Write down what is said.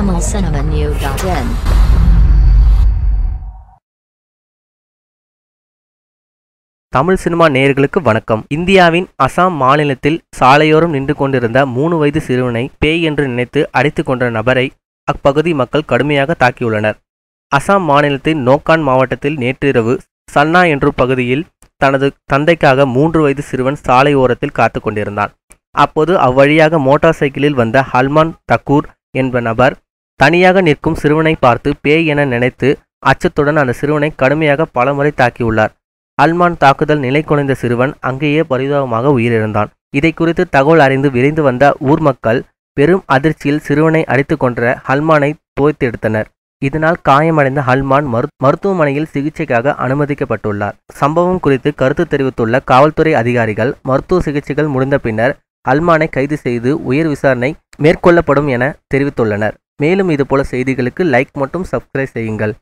tamilcinemanew.in Tamil cinema நேயர்களுக்கு வணக்கம். இந்தியாவின் அசாம் மாநிலத்தில் சாலையோரம் நின்று கொண்டிருந்த மூணு வயது சிறுவனை பேய் என்று நினைத்து அடித்துக் கொன்ற நபரை அப்பகுதி மக்கள் கடுமையாக தாக்கியுள்ளனர். அசாம் மாநிலத்தின் நோக்கான் மாவட்டத்தில் நேற்றிரவு சன்னா என்ற பகுதியில் தனது தந்தைக்காக மூன்று வயது சிறுவன் சாலை ஓரத்தில் காத்து கொண்டிருந்தான். அப்போது அவ்வழியாக மோட்டார் சைக்கிளில் வந்த ஹல்மான் தக்கூர் என்ப நபர் தனியாக நிற்கும் சிறுவனை பார்த்து பேய் என நினைத்து அச்சத்துடன் அந்த சிறுவனை கடுமையாக பலமுறை தாக்கியுள்ளார். அல்மான் தாக்குதல் நிலை குலைந்த சிறுவன் அங்கேயே பரிதாபமாக உயிரிழந்தான். இதை குறித்து தகவல் அறிந்து விரைந்து வந்த ஊர் மக்கள் பெரும் அதிர்ச்சியில் சிறுவனை அடித்து கொன்ற ஹல்மானை தோய்த்தெடுத்தனர். இதனால் காயமடைந்த ஹல்மான் மரு மருத்துவமனையில் சிகிச்சைக்காக அனுமதிக்கப்பட்டுள்ளார். சம்பவம் குறித்து கருத்து தெரிவித்துள்ள காவல்துறை அதிகாரிகள் மருத்துவ சிகிச்சைகள் முடிந்த பின்னர் ஹல்மானை கைது செய்து உயர் விசாரணை மேற்கொள்ளப்படும் என தெரிவித்துள்ளனர். மேலும் இதுபோல செய்திகளுக்கு லைக் மற்றும் சப்ஸ்கிரைப் செய்யுங்கள்.